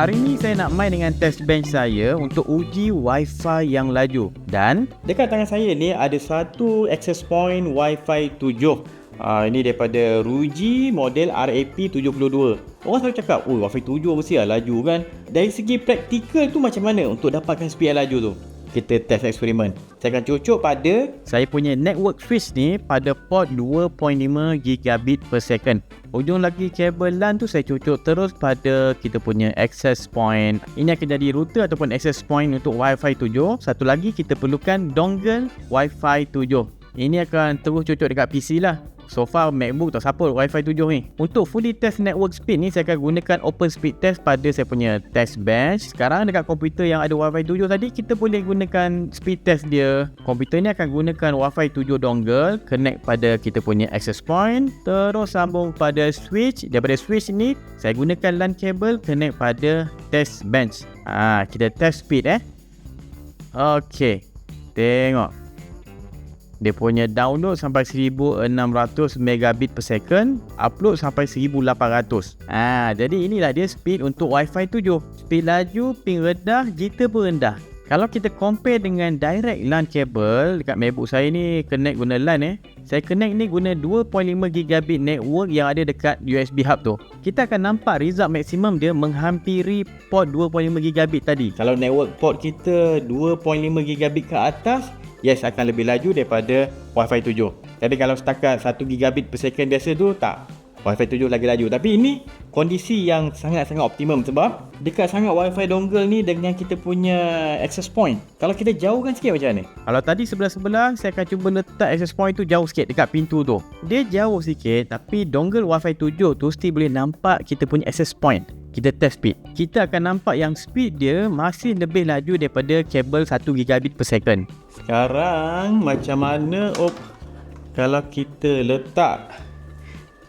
Hari ni saya nak main dengan test bench saya untuk uji Wi-Fi yang laju. Dan dekat tangan saya ni ada satu access point Wi-Fi 7. Uh, ini daripada Ruji model RAP72. Orang selalu cakap, oh Wi-Fi 7 mesti lah laju kan. Dari segi praktikal tu macam mana untuk dapatkan speed yang laju tu? Kita test eksperimen. Saya akan cucuk pada saya punya network switch ni pada port 2.5 gigabit per second. Ujung lagi kabel LAN tu saya cucuk terus pada kita punya access point. Ini akan jadi router ataupun access point untuk Wi-Fi 7. Satu lagi kita perlukan dongle Wi-Fi 7. Ini akan terus cucuk dekat PC lah. So far MacBook tak support Wi-Fi 7 ni. Untuk fully test network speed ni saya akan gunakan open speed test pada saya punya test bench. Sekarang dekat komputer yang ada Wi-Fi 7 tadi kita boleh gunakan speed test dia. Komputer ni akan gunakan Wi-Fi 7 dongle connect pada kita punya access point terus sambung pada switch. Daripada switch ni saya gunakan LAN cable connect pada test bench. Ah, kita test speed eh. Okay. Tengok dia punya download sampai 1600 megabit per second upload sampai 1800 ha, jadi inilah dia speed untuk wifi 7 speed laju ping rendah jitter pun rendah. Kalau kita compare dengan direct LAN cable dekat MacBook saya ni connect guna LAN eh. Saya connect ni guna 2.5 gigabit network yang ada dekat USB hub tu. Kita akan nampak result maksimum dia menghampiri port 2.5 gigabit tadi. Kalau network port kita 2.5 gigabit ke atas yes akan lebih laju daripada Wi-Fi 7. Tapi kalau setakat 1 gigabit per second biasa tu tak. Wi-Fi 7 lagi laju. Tapi ini kondisi yang sangat-sangat optimum sebab dekat sangat Wi-Fi dongle ni dengan kita punya access point. Kalau kita jauhkan sikit macam mana? Kalau tadi sebelah-sebelah saya akan cuba letak access point tu jauh sikit dekat pintu tu. Dia jauh sikit tapi dongle Wi-Fi 7 tu still boleh nampak kita punya access point kita test speed. Kita akan nampak yang speed dia masih lebih laju daripada kabel 1 gigabit per second. Sekarang macam mana op kalau kita letak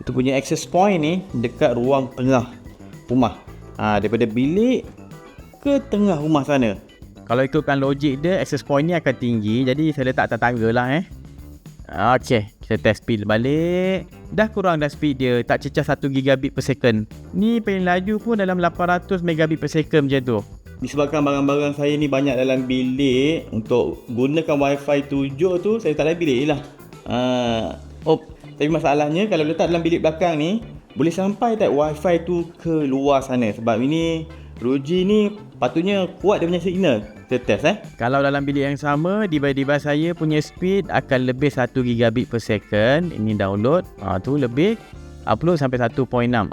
kita punya access point ni dekat ruang tengah rumah. Ha, daripada bilik ke tengah rumah sana. Kalau ikutkan logik dia access point ni akan tinggi jadi saya letak atas tangga lah eh. Okey, kita test speed balik. Dah kurang dah speed dia, tak cecah 1 gigabit per second. Ni paling laju pun dalam 800 megabit per second macam tu. Disebabkan barang-barang saya ni banyak dalam bilik untuk gunakan wifi 7 tu, saya letak dalam bilik je lah. Uh, oh, tapi masalahnya kalau letak dalam bilik belakang ni, boleh sampai tak wifi tu ke luar sana. Sebab ini Ruji ni patutnya kuat dia punya signal kita test eh. Kalau dalam bilik yang sama, device-device saya punya speed akan lebih 1 gigabit per second. Ini download. Ha, tu lebih. Upload sampai 1.6.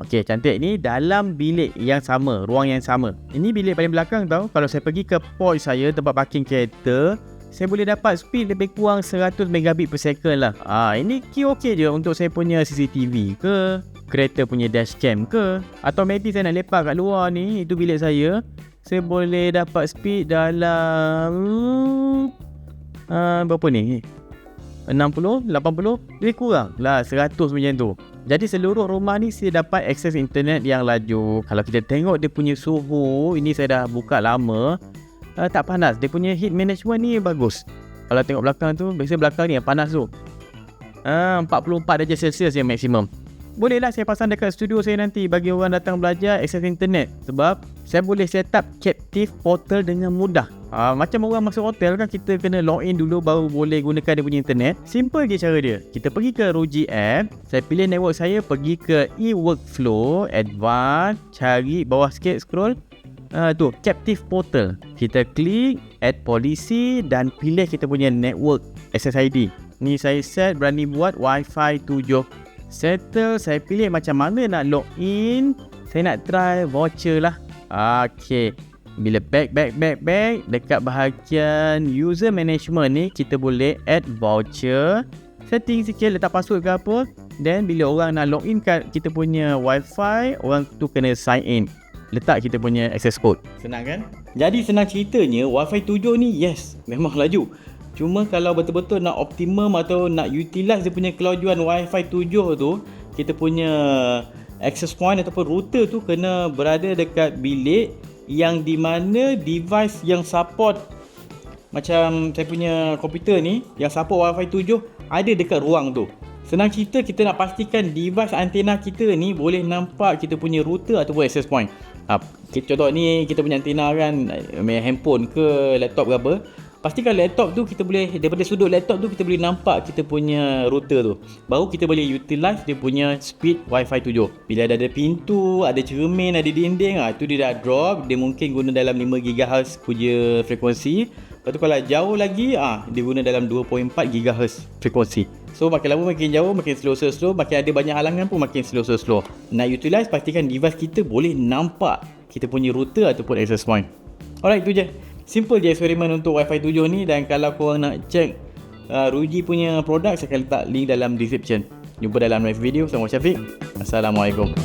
Okey, cantik. Ini dalam bilik yang sama, ruang yang sama. Ini bilik paling belakang tau. Kalau saya pergi ke port saya, tempat parking kereta, saya boleh dapat speed lebih kurang 100 megabit per second lah. Ha, ini key okey je untuk saya punya CCTV ke, kereta punya dashcam ke. Atau maybe saya nak lepak kat luar ni, itu bilik saya saya boleh dapat speed dalam uh, berapa ni 60, 80 lebih kurang lah 100 macam tu jadi seluruh rumah ni saya dapat akses internet yang laju. Kalau kita tengok dia punya suhu ini saya dah buka lama uh, tak panas. Dia punya heat management ni bagus. Kalau tengok belakang tu biasa belakang ni yang panas tu. Uh, 44 darjah celsius yang maksimum bolehlah saya pasang dekat studio saya nanti bagi orang datang belajar akses internet. Sebab saya boleh set up captive portal dengan mudah. Ha, macam orang masuk hotel kan kita kena login dulu baru boleh gunakan dia punya internet. Simple je cara dia. Kita pergi ke Ruji app saya pilih network saya pergi ke e-workflow advanced cari bawah sikit scroll. Uh, tu captive portal. Kita klik add policy dan pilih kita punya network SSID ni saya set berani buat wifi 7 Settle saya pilih macam mana nak login. Saya nak try voucher lah. Okay Bila back back back back Dekat bahagian user management ni Kita boleh add voucher. Setting sikit letak password ke apa. Then bila orang nak login kat kita punya wifi Orang tu kena sign in. Letak kita punya access code. Senang kan? Jadi senang ceritanya wifi 7 ni yes Memang laju Cuma kalau betul-betul nak optimum atau nak utilize dia punya kelajuan Wi-Fi 7 tu, kita punya access point ataupun router tu kena berada dekat bilik yang di mana device yang support macam saya punya komputer ni yang support Wi-Fi 7 ada dekat ruang tu. Senang cerita kita nak pastikan device antena kita ni boleh nampak kita punya router ataupun access point. Ha, contoh ni kita punya antena kan handphone ke laptop ke apa. Pastikan laptop tu kita boleh daripada sudut laptop tu kita boleh nampak kita punya router tu. Baru kita boleh utilize dia punya speed Wi-Fi 7. Bila ada, ada pintu, ada cermin, ada dinding, ah tu dia dah drop, dia mungkin guna dalam 5 GHz punya frekuensi. Lepas tu kalau jauh lagi, ah dia guna dalam 2.4 GHz frekuensi. So makin lama makin jauh, makin slow slow slow, makin ada banyak halangan pun makin slow slow slow. Nak utilize pastikan device kita boleh nampak kita punya router ataupun access point. Alright, tu je. Simple je eksperimen untuk Wi-Fi 7 ni dan kalau korang nak check uh, Ruji punya produk saya akan letak link dalam description. Jumpa dalam next video. Saya Syafiq. Assalamualaikum.